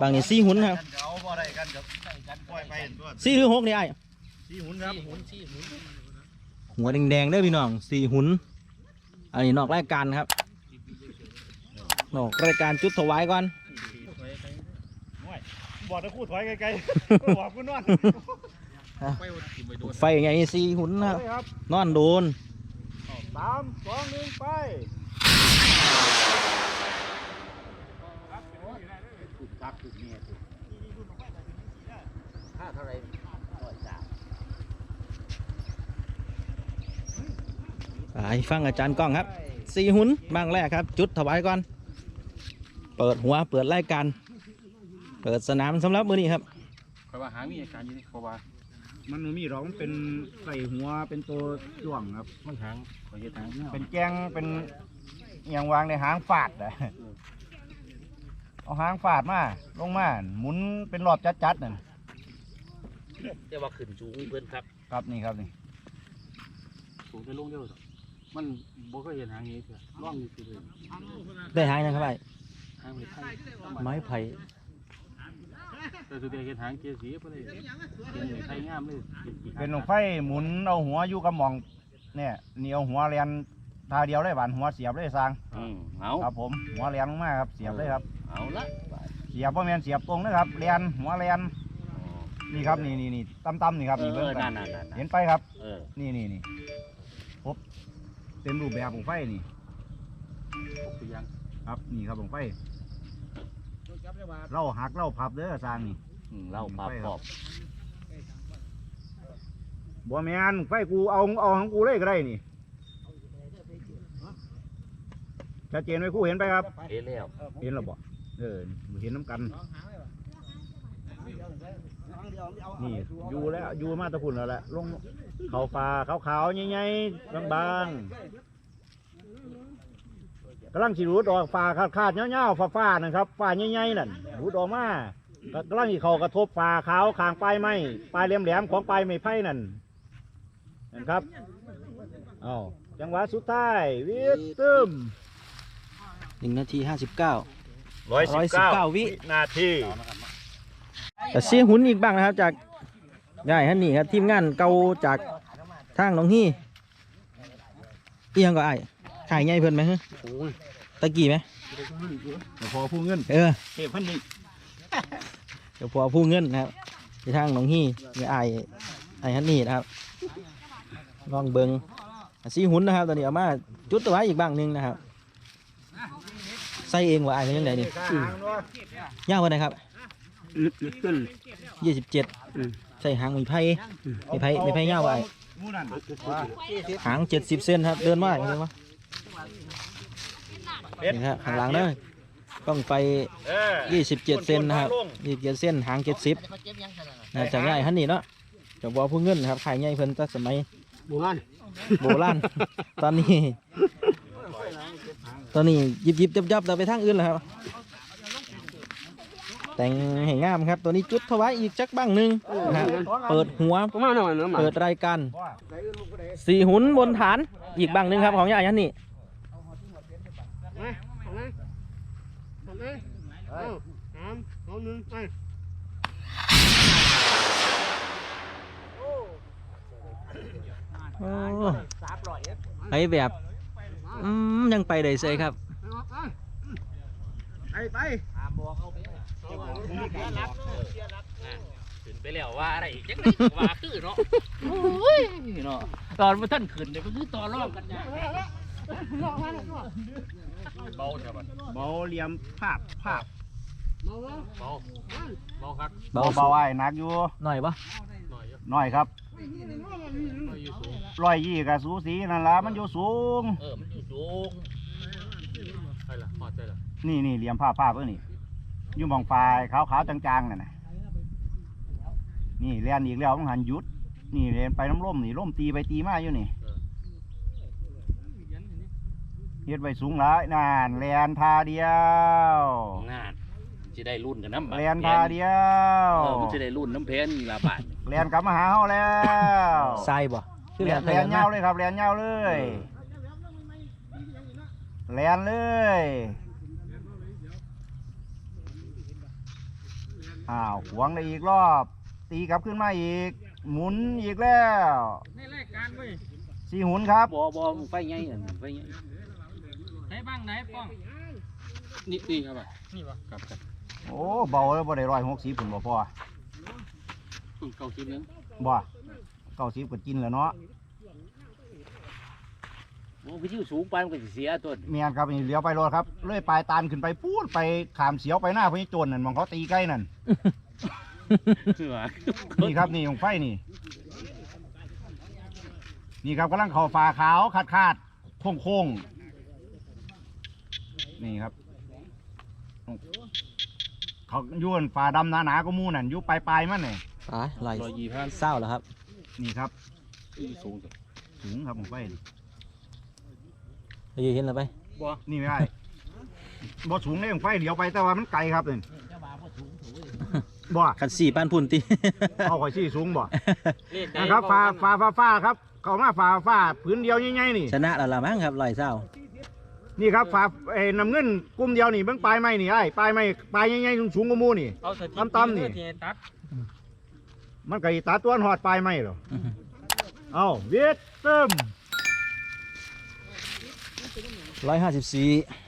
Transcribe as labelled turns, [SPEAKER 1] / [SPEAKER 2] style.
[SPEAKER 1] บางนี่สี่หุ่นครับ
[SPEAKER 2] เอาบ่ได้กันกับกันปล่อยไปตัว
[SPEAKER 1] สี่หรือหกนี่ไอ้
[SPEAKER 2] สี่หุ่นครับ
[SPEAKER 1] หัวแดงๆเด้อพี่น้องสี่หุ่นอันนี้นอกรายการครับนอกรายการจุดถวายก่อน
[SPEAKER 2] บอกจะคู่ถอยไกลๆบอกกูนอน
[SPEAKER 1] ไฟไงสี่หุ่นนะครับ
[SPEAKER 2] ครับ
[SPEAKER 1] นอนโดน
[SPEAKER 2] สามสองหนึ่งไป
[SPEAKER 1] ไปฟังอาจารย์กล้องครับสี่หุ่นบางแรกครับ จุดถวายก่อน เปิดหัวเปิดรายการเปิดสนามสำหรับมือนี้ครับ
[SPEAKER 3] คอยว่าหามีอาการอยู่นี่เพราะว่า
[SPEAKER 2] มันมีหรอกมันเป็นใส่หัวเป็นตัวจ่วงครับ
[SPEAKER 3] มันหางคอยเฮ็ดหางเนี่ย
[SPEAKER 2] เป็นแกงเป็นอหย่างวางในหางฟาดอะ เอาหางฟาดมาลงมาหมุนเป็นรอบจัดๆนั่น
[SPEAKER 3] แต่ว่าขึ้นสูงเพิ่นครับ
[SPEAKER 2] ครับนี่ครับนี่
[SPEAKER 3] สูงไปลงเดียวมันบ่เคยเห็นหางนี้เถอะร่องนี่คือเลย
[SPEAKER 1] ได้หางนะครับไอ้
[SPEAKER 3] หางไม้ไผ่
[SPEAKER 1] ไม้ไผ่
[SPEAKER 3] แต่สุดท้ายเห็นหางเกียร์สีเพิ่นเลยเป็นไม้ไผ่งามเลย
[SPEAKER 2] เป็นหนกไฟหมุนเอาหัวอยู่กับหมองเนี่ยนี่เอาหัวเรียนทาเดียวเลยหวานหัวเสียบเลยสร้าง
[SPEAKER 3] อืมเอา
[SPEAKER 2] ครับผมหัวเรียนลงมาครับเสียบเลยครับ
[SPEAKER 3] เอาละ
[SPEAKER 2] เสียบพ่อแมนเสียบตรงนะครับเรียนหัวเรียนนี่ครับนี่นี่นี่ตั้มๆนี่ครับ
[SPEAKER 3] เอ
[SPEAKER 2] นี่
[SPEAKER 3] อ
[SPEAKER 2] เบิ่งกั
[SPEAKER 3] นั่
[SPEAKER 2] น
[SPEAKER 3] นนั่นนั่น
[SPEAKER 2] เห็นไปครับ
[SPEAKER 3] เออ
[SPEAKER 2] นี่นี่นี่พบเต็มรูปแบบของไฟนี่
[SPEAKER 3] พวกตัวอย่าง
[SPEAKER 2] ครับนี่ครับของไฟเราหักเราพับเด้อสร้างนี่
[SPEAKER 3] อืมเล่าปลาปอบ
[SPEAKER 2] บัวแมนไฟกูเอาเอาของกูเลยก็ได้นี่ชัดเจนไหมครู่เห็นไปครับ
[SPEAKER 3] เห็นแล้ว
[SPEAKER 2] เห็นหรอบ่ เออเห็นน้ำกัน นี่อยู่แล้วอยู่มาตะพุ่นแล้วแหละลงเขาฟ้าขาวๆใหญ่ๆบางๆกำลังสิรูดออกฟ้าขาดๆเงาๆฟ้าๆนะครับฟ้าใหญ่ๆนั่นรูดออกมากำลังสิเขากระทบฟ้าขาวคางปลายไม้ปลายแหลมๆของปลายไม้ไผ่นั่นนั่นครับเอาจังหวะสุดท้ายวิทย์ตึม
[SPEAKER 1] หนึ่งนาทีห้าสิบเก้า
[SPEAKER 2] ร้อย
[SPEAKER 1] ร้อยสิบเก้าวิ
[SPEAKER 2] นาที
[SPEAKER 1] แต่เสียหุ่นอีกบ้างนะครับ จากได้ฮันนี่ครับทีมงานเก่าจากทางหนองฮี่เอียงก็ไอ้ขายไงเพิ่นไหมฮะตะกี้ไหม
[SPEAKER 2] เดี๋ยวพอพูดเงิน
[SPEAKER 1] เออ
[SPEAKER 2] เทพันนี่
[SPEAKER 1] เดี๋ยวพอผู้เงินนะครับที่ทางหนองฮี่มีไอ้ไอ้ฮันนี่นะครับลองเบิงสีหุ่นนะครับ ตอนนี้เอามาจุดตัวไว้อีกบ้างหนึงนะครับ ใส่เองว่าไอ้เป็นยังไงนี่ยาวกว่าไหนครับ
[SPEAKER 3] ขึ้น
[SPEAKER 1] ยี่สิบเจ็ด
[SPEAKER 3] อืม
[SPEAKER 1] ใส่หางมีไผ่มีไผ่มีไผ่ยาวกว่าไอ้
[SPEAKER 2] มูนั่น
[SPEAKER 1] หางเจ็ดสิบเซนครับ เดินมาเห็นไหมนี่ครับข้างหลังเด้อต้องไป
[SPEAKER 2] เออ
[SPEAKER 1] ยี่สิบเจ็ดเซนนะครับยี่สิบเจ็ดเซนหางเจ็ดสิบนะจากง่ายฮันนี่เนาะจากบัวผู้เงินนะครับขายง่ายเพิ่นตั้งสมัย
[SPEAKER 3] โบราณ
[SPEAKER 1] โบราณตอนนี้ต อนนี้ยิบยิบยับยับแต่ไปทางอื่นแล้วครับ แต่งให้งามครับ ตัวนี้จุดถวายอีกจักบ้างหนึ่งนะครับเปิดหัว
[SPEAKER 3] ประมาณนั้นเนาะ
[SPEAKER 1] เปิดรายการสี่หุนบนฐานอีกบ้างหนึ่งครับ ของยายฮันนี่โอ้ไปแบบ อืมยังไปได้เซยครับ
[SPEAKER 2] ไปไป
[SPEAKER 3] ขึ้นไปแล้วว่าอะไรจังได๋ว่าคือเนาะโอ้ยเนาะตอนว่าท่านขึ้นเนี่ยก็คือต่อรองกันเนี่ยเบาเถอะบัด
[SPEAKER 2] เบาเหลี่ยมภาพภาพ
[SPEAKER 3] เบาเบาครับ
[SPEAKER 1] เบา
[SPEAKER 2] เบาไอ้หนักอยู่
[SPEAKER 1] หน่อยปะ
[SPEAKER 3] หน่อยอยู่
[SPEAKER 2] หน่อยครับ
[SPEAKER 3] หน่อยอยู่สูง
[SPEAKER 2] ร้อยยี่กับสูสีนั่นละมันอยู่สูง
[SPEAKER 3] เออ มันอยู่สูงใช่ล่ะพอใจล่ะ
[SPEAKER 2] นี่นี่เหลี่ยมภาพภาพเออนี่อยู่หมองไฟขาวขาวๆจางๆนั่นน่ะนี่เรียนอีกแล้วต้องหันหยุด นี่เรียนไปน้ำร่มนี่ร่มตีไปตีมาอยู่นี่เฮ็ดไว้สูงหลายนั่นเรียนทาเดียว
[SPEAKER 3] งานจะได้รุ่นกันน้ำบาด
[SPEAKER 2] เรียนทาเดียว
[SPEAKER 3] เออมันจะได้รุ่นน้ำเพนละบาท
[SPEAKER 2] เรียนกลับมาหาเฮาแล้ว
[SPEAKER 1] ทรายบ่ คือ
[SPEAKER 2] เรียน
[SPEAKER 1] แห
[SPEAKER 2] เรียน
[SPEAKER 1] ม
[SPEAKER 2] ยาวเลยครับเรียนยาวเลยเรียนเลยอ้าวขวางได้อีกรอบ ตีกลับขึ้นมาอีก หมุนอีกแล้ว
[SPEAKER 3] ในรายการเว้ย
[SPEAKER 2] สี่หุนครับ
[SPEAKER 3] บ่บ่ไฟใหญ่นั่นไฟใหญ่ไหนบ้างไหนป้องนี่นี่ครับนี่บ่ครับครับ
[SPEAKER 2] โอ้เบาแล้วบ่ได้ร้อยหกสิบผุนบ่พอ
[SPEAKER 3] อืมเก้าสิบนึง
[SPEAKER 2] บ่ เก้าสิบก็กินแล้วเนาะ
[SPEAKER 3] โอ้วิทยุสูงไปมันก็สิเสียต้น
[SPEAKER 2] เมียนครับนี่เลี้ยวไปรถครับเลื่อยปลายตานขึ้นไปพูดไปขามเสียวไปหน้าพญโจรนั่นมองเขาตีใกล้นั่น
[SPEAKER 3] คือว่า
[SPEAKER 2] นี่ครับนี่ของไฟนี่ นี่ครับกำลังเข่าฝาขาวขาดขาดโค้งโค้งๆนี่ครับ เขาย้วนฝาดำหนาหนาๆก็มูนั่นอยุปลายปลายๆมันนี่
[SPEAKER 1] ตายไหล
[SPEAKER 3] ร้อยยี่พัน
[SPEAKER 1] เศร้าแล้วครับ
[SPEAKER 2] นี่ครับ
[SPEAKER 3] อีสูงสุด
[SPEAKER 2] สูงครับของไฟนี่
[SPEAKER 1] เราอยู่เห็นแล้วไป
[SPEAKER 3] บ่
[SPEAKER 2] นี่ไม่ได้บ่สูงเลยของไฟเลี้ยวไปแต่ว่ามันไกลครับนี่บ่
[SPEAKER 1] ขันสี่ปานพุ่นตี
[SPEAKER 2] เอาข่อยซี่สูงบ่
[SPEAKER 3] เล่นได้
[SPEAKER 2] นะครับฟ้าฟ้าฟ้าฟ้าครับ เขามาฟ้าฟ้าพื้นเดียวใหญ่ๆนี่
[SPEAKER 1] ชนะแล้วล่ะมั้งครับไหลเศร้า
[SPEAKER 2] นี่ครับฟ้าเอ้น้ำเงินกลุ่มเดียวนี่เบิ่งปลายไม้นี่ไอ้ปลายไม้ปลายใหญ่ๆสูงๆกว่าหมู่นี่
[SPEAKER 3] เอาสถิ
[SPEAKER 2] ตำๆนี่
[SPEAKER 3] ที่ตัด
[SPEAKER 2] มันก็อีตาตัวหอดปลายไม้หรอเอาเวียดเติม
[SPEAKER 1] ร้อยห้าสิบสี่
[SPEAKER 2] เ